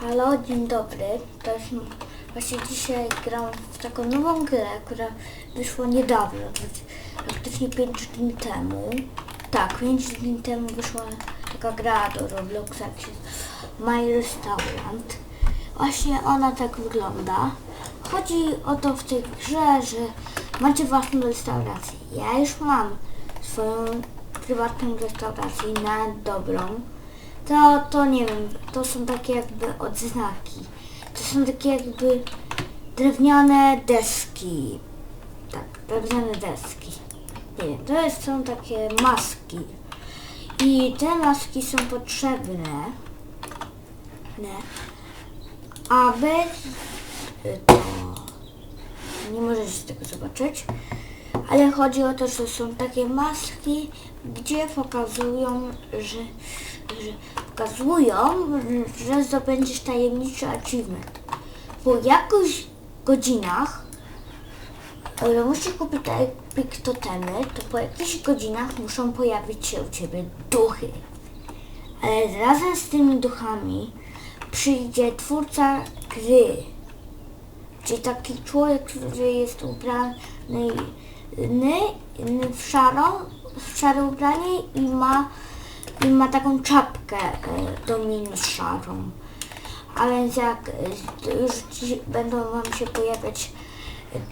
Halo, dzień dobry. To jest, właśnie dzisiaj gram w taką nową grę, która wyszła niedawno, praktycznie 5 dni temu. Tak, 5 dni temu wyszła taka gra do Robloxa, jak się My Restaurant. Właśnie ona tak wygląda. Chodzi o to w tej grze, że macie własną restaurację. Ja już mam swoją prywatną restaurację na dobrą. To, to nie wiem, to są takie jakby odznaki. To są takie jakby drewniane deski. Tak, drewniane deski. Nie wiem, to jest, są takie maski. I te maski są potrzebne, ne, aby to nie możecie tego zobaczyć, ale chodzi o to, że są takie maski, gdzie pokazują, że, że pokazują, że zdobędziesz tajemniczy achievement. Po jakichś godzinach, ale musisz kupić te epic totemy, to po jakichś godzinach muszą pojawić się u ciebie duchy. Ale razem z tymi duchami przyjdzie twórca gry. Czyli taki człowiek, który jest ubrany ny- w szarą, w szare ubranie i ma, i ma taką czapkę e, do minus szarą. A więc jak e, już będą wam się pojawiać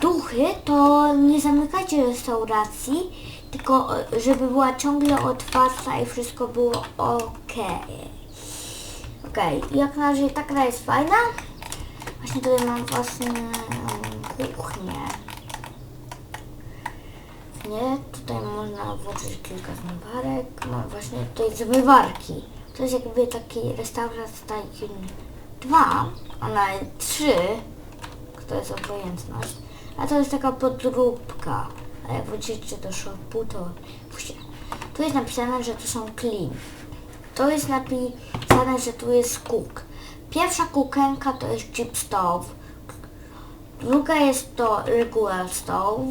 duchy, to nie zamykajcie restauracji, tylko e, żeby była ciągle otwarta i wszystko było ok. Okej, jak na razie ta gra jest fajna. Właśnie tutaj mam własną kuchnię. Nie, tutaj można włączyć kilka zmywarek. Mam właśnie tutaj zmywarki. To jest jakby taki restaurat Tycoon 2, a nawet 3, to jest obojętność. A to jest taka podróbka. A jak wrócicie do shopu, to właśnie. Tu jest napisane, że to są clean. To jest napisane, że tu jest cook. Pierwsza kuchenka to jest chip stove. Druga jest to regular stove.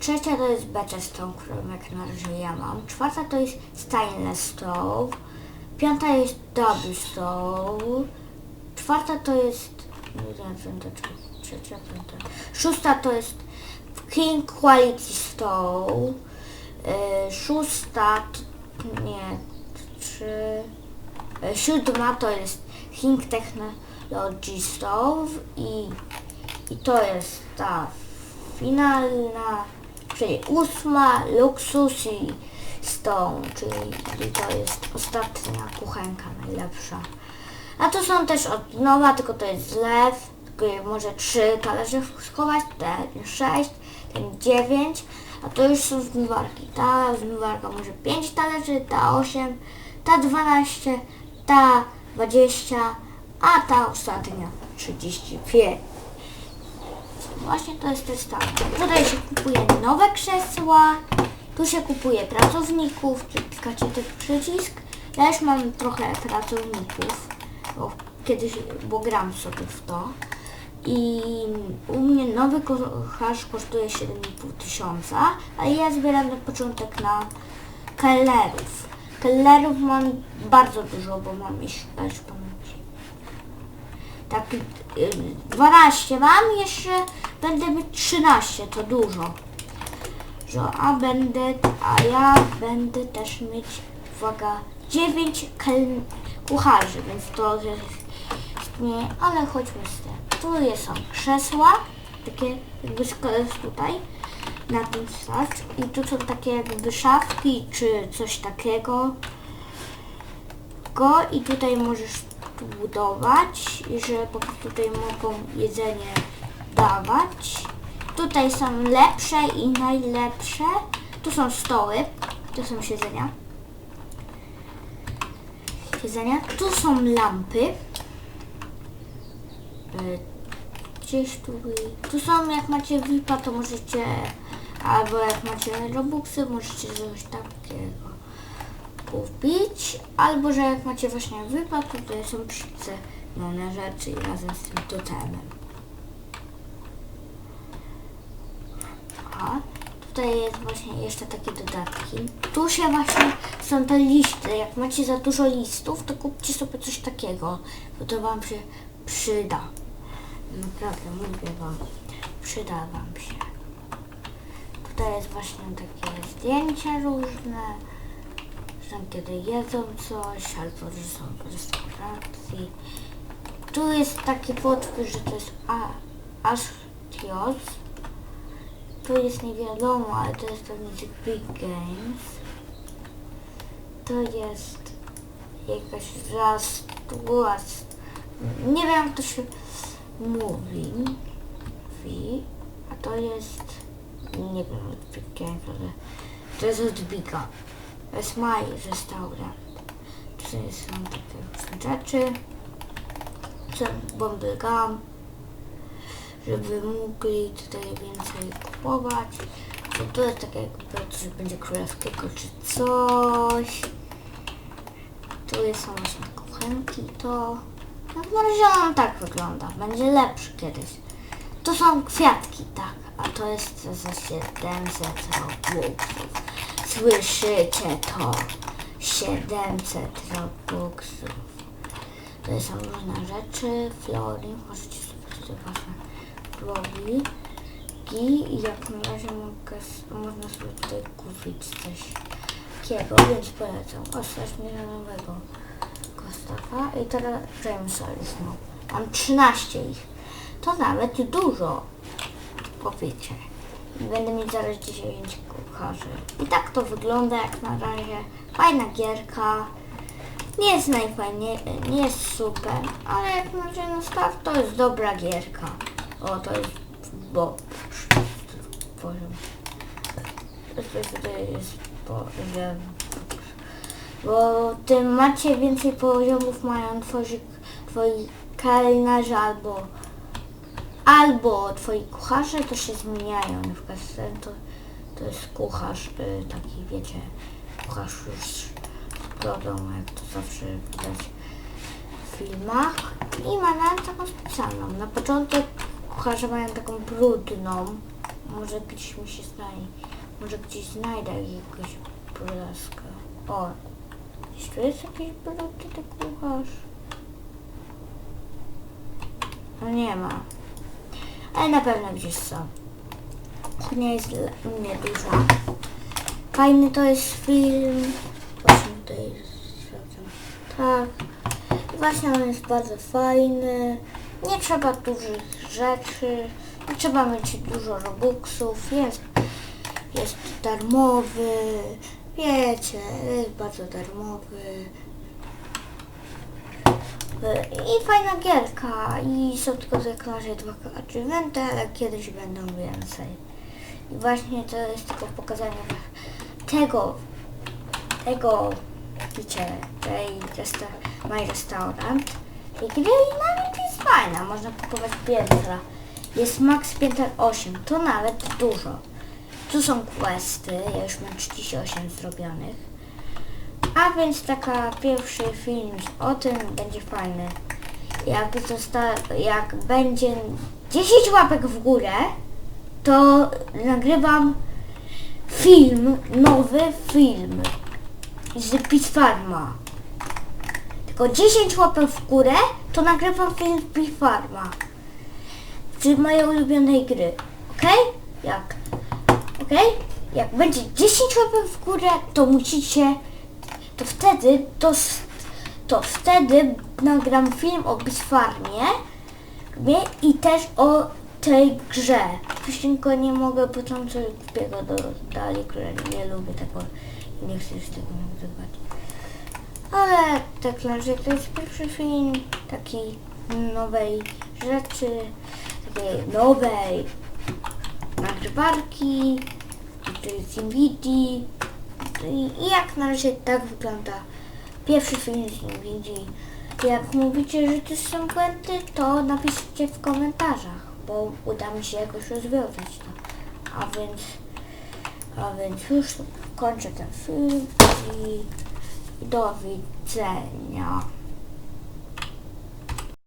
Trzecia to jest better stove, którą jak na razie ja mam. Czwarta to jest stainless stove. Piąta jest double stove. Czwarta to jest... Trzecia, piąta. Szósta to jest king quality stove. Yy, szósta... Nie, trzy... E, Siódma to jest King Technology Stove i, i to jest ta finalna, czyli ósma Luxus i Stone, czyli to jest ostatnia kuchenka najlepsza. A tu są też od nowa, tylko to jest zlew, może trzy talerze schować, ten sześć, ten dziewięć, a to już są zmywarki. Ta zmywarka może pięć talerzy, ta osiem, ta 12, ta 20, a ta ostatnia 35. Właśnie to jest ten stan. Tutaj się kupuje nowe krzesła, tu się kupuje pracowników, klikacie ten przycisk. Ja już mam trochę pracowników, bo kiedyś, bo gram sobie w to. I u mnie nowy kucharz kosztuje 7,5 tysiąca, a ja zbieram na początek na kelnerów. Kelnerów mam bardzo dużo, bo mam już pamięć. Tak, y, 12 mam, jeszcze będę mieć 13, to dużo. A będę, a ja będę też mieć, uwaga, 9 kel, kucharzy, więc to jest nie, ale chodźmy z tym. Tu są krzesła, takie jakby z tutaj, na tym stać. I tu są takie jakby szafki, czy coś takiego. Go i tutaj możesz tu budować, że po prostu tutaj mogą jedzenie dawać. Tutaj są lepsze i najlepsze. Tu są stoły, tu są siedzenia. Siedzenia. Tu są lampy. Y, Gdzieś tu, tu są, jak macie VIPa, to możecie, albo jak macie Robuxy, możecie coś takiego kupić, albo że jak macie właśnie VIPa, to tutaj są przycenione rzeczy razem z tym totemem. A tutaj jest właśnie jeszcze takie dodatki. tu się właśnie są te listy. Jak macie za dużo listów, to kupcie sobie coś takiego, bo to wam się przyda. Naprawdę, mówię wam, przyda wam się. Tutaj jest właśnie takie zdjęcia różne, że kiedy jedzą coś, albo że są w restauracji. Tu jest taki podpis, że to jest A- Tu jest nie wiadomo, ale to jest pewnie Big Games. To jest jakaś Rust, nie wiem jak to się mówi. Wi. A to jest, nie wiem od Big Games, ale to jest od Biga. To jest My Restaurant. Tutaj są takie rzeczy. Co Bubblegum żeby mogli tutaj więcej kupować. Bo to jest takie jakby coś będzie królewskiego czy coś. Tu są właśnie kuchenki, to... No na razie on tak wygląda. Będzie lepszy kiedyś. To są kwiatki, tak. A to jest za 700 robuxów. Słyszycie to? 700 robuxów. To są różne rzeczy. Flory. Możecie sobie tutaj właśnie blogi i jak na razie mogę, można sobie tutaj kupić coś takiego, więc polecam. O, strasznie nowego Kostafa i teraz Jamesa już mam. Mam 13 ich. To nawet dużo, powiecie. Będę mieć zaraz 10 kucharzy. I tak to wygląda jak na razie. Fajna gierka. Nie jest najfajniej, nie jest super, ale jak na razie na start to jest dobra gierka. O, to jest bo poziom. Tutaj jest poziom. Bo tym macie więcej poziomów mają twoi, twoi kelnerzy albo albo twoi kucharze to się zmieniają. Na przykład ten to, to jest kucharz y, taki wiecie, kucharz już z brodą, jak to zawsze widać w filmach. I ma nawet taką specjalną. Na początek kucharze mają taką brudną. Może gdzieś mi się znajdzie. Może gdzieś znajdę jakiegoś blaskę. O, gdzieś tu jest jakiś brudny ten kucharz. No nie ma. Ale na pewno gdzieś są. Nie jest dla mnie dużo. Fajny to jest film. Właśnie tutaj. Tak. Właśnie on jest bardzo fajny. Nie trzeba dużych rzeczy. Trzeba mieć dużo robuxów. Jest, jest darmowy. Wiecie, jest bardzo darmowy. I fajna gierka. I są tylko razie dwa achievementy, ale kiedyś będą więcej. I właśnie to jest tylko pokazanie tego, tego, wiecie, tej resta My Restaurant. I gry nawet jest fajna, można kupować piętra. Jest max pięter 8, to nawet dużo. Tu są questy, ja już mam 38 zrobionych. A więc taka pierwszy film o tym będzie fajny. Jak, jak będzie 10 łapek w górę, to nagrywam film, nowy film z Peace Farma. Tylko 10 łapek w górę, to nagrywam film Peace Farma. Z mojej ulubionej gry. Ok? Jak? Ok? Jak będzie 10 łapek w górę, to musicie to wtedy, to, to wtedy nagram film o Bisfarmie nie? i też o tej grze. Go nie mogę, bo tam coś głupiego dodali, które nie lubię tego nie chcę już tego nagrywać. Ale tak razie to jest pierwszy film takiej nowej rzeczy, takiej nowej nagrywarki, czyli z Nvidia. I, jak na razie tak wygląda pierwszy film z Nvidia. Jak mówicie, że to są błędy, to napiszcie w komentarzach, bo uda mi się jakoś rozwiązać to. A więc, a więc już kończę ten film i do widzenia.